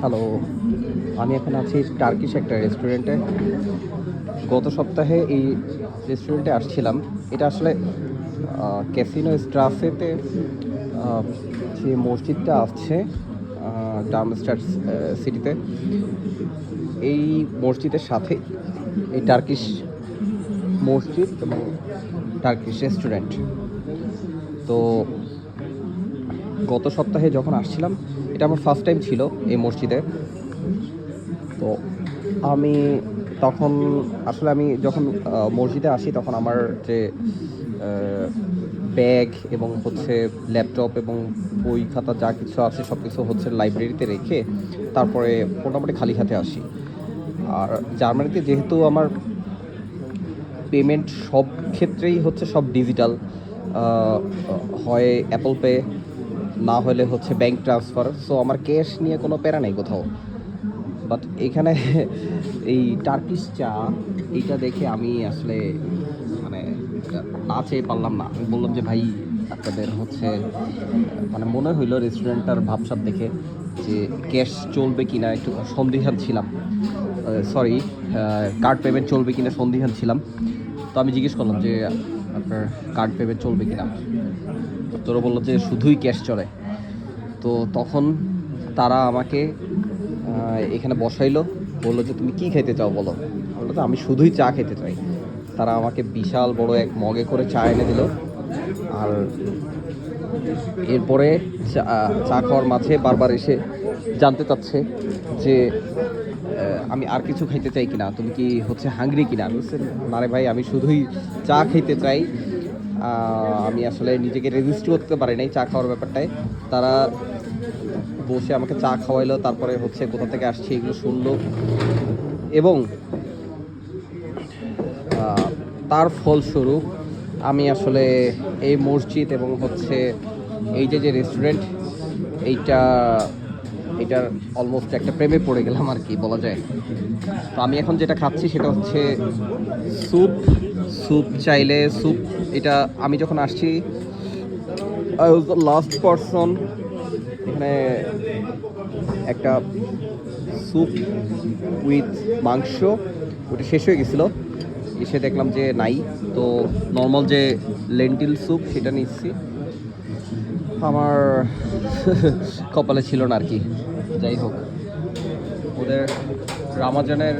Hello আমি এখন আছি টার্কিশ একটা রেস্টুরেন্টে গত সপ্তাহে এই রেস্টুরেন্টে আসছিলাম। এটা আসলে ক্যাসিনো স্ট্রাসেতে যে মসজিদটা আছে ডার্মস্টার সিটিতে এই মসজিদের সাথে এই টার্কিশ মসজিদ এবং টার্কিশ রেস্টুরেন্ট তো গত সপ্তাহে যখন আসছিলাম, এটা আমার ফার্স্ট টাইম ছিল এই মসজিদে। তো আমি তখন আসলে আমি যখন মসজিদে আসি, তখন আমার যে ব্যাগ এবং হচ্ছে ল্যাপটপ এবং বই খাতা যা কিছু আছে সব কিছু হচ্ছে লাইব্রেরিতে রেখে তারপরে মোটামুটি খালি হাতে আসি। আর জার্মানিতে যেহেতু আমার পেমেন্ট সব ক্ষেত্রেই হচ্ছে সব ডিজিটাল হয় অ্যাপল পে না হলে হচ্ছে ব্যাংক ট্রান্সফার সো আমার ক্যাশ নিয়ে কোনো প্যারা নেই কোথাও। বাট এখানে এই টার্কিশ চা, এইটা দেখে আমি আসলে মানে না চেয়ে পারলাম না। আমি বললাম যে, ভাই, আপনাদের হচ্ছে মানে মনে হইল রেস্টুরেন্টটার ভাবসাব দেখে যে ক্যাশ চলবে কি না একটু সন্দিহান ছিলাম। সরি কার্ড পেমেন্ট চলবে কি না সন্দিহান ছিলাম। তো আমি জিজ্ঞেস করলাম যে, আপনার কার্ড পেমেন্ট চলবে কিনা? তোরা বলল যে, শুধুই ক্যাশ চলে। তো তখন তারা আমাকে এখানে বসাইলো। বলল যে, তুমি কি খেতে চাও বলো? বলল তো আমি শুধুই চা খেতে চাই। তারা আমাকে বিশাল বড় এক মগে করে চা এনে দিল। আর এরপরে চা খাওয়ার মাঝে বারবার এসে জানতে চাচ্ছে যে আমি আর কিছু খাইতে চাই কিনা? তুমি কি হচ্ছে হাঙ্গরি কিনা? আমি না রে ভাই, আমি শুধুই চা খাইতে চাই। আমি আসলে নিজেকে রেজিস্ট করতে পারি নাই চা খাওয়ার ব্যাপারটায়। তারা বসে আমাকে চা খাওয়াইলো, তারপরে হচ্ছে কোথা থেকে আসছে এগুলো শুনলো। এবং তার ফলস্বরূপ আমি আসলে এই মসজিদ এবং হচ্ছে এই যে যে রেস্টুরেন্ট এইটা এটার অলমোস্ট একটা প্রেমে পড়ে গেলাম আর কি, বলা যায়। তো আমি এখন যেটা খাচ্ছি সেটা হচ্ছে স্যুপ। স্যুপ চাইলে স্যুপ, এটা আমি যখন আসছি I was the last person এখানে একটা স্যুপ উইথ মাংস, ওটা শেষ হয়ে গেছিল। এসে দেখলাম যে নাই, তো নর্মাল যে লেন্টিল স্যুপ সেটা নিচ্ছি। আমার কপালে ছিল না আর কি। যাই হোক, ওদের রামাজানের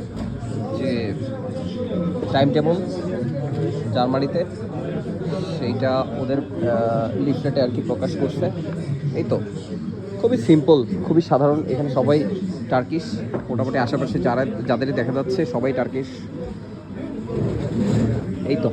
যে টাইম টেবল জার্মানিতে, সেইটা ওদের লিফলেটে আর কি প্রকাশ করছে। এই তো, খুবই সিম্পল খুবই সাধারণ। এখানে সবাই টার্কিশ মোটামুটি আশেপাশে যারা, যাদেরই দেখা যাচ্ছে, সবাই টার্কিশ এই তো।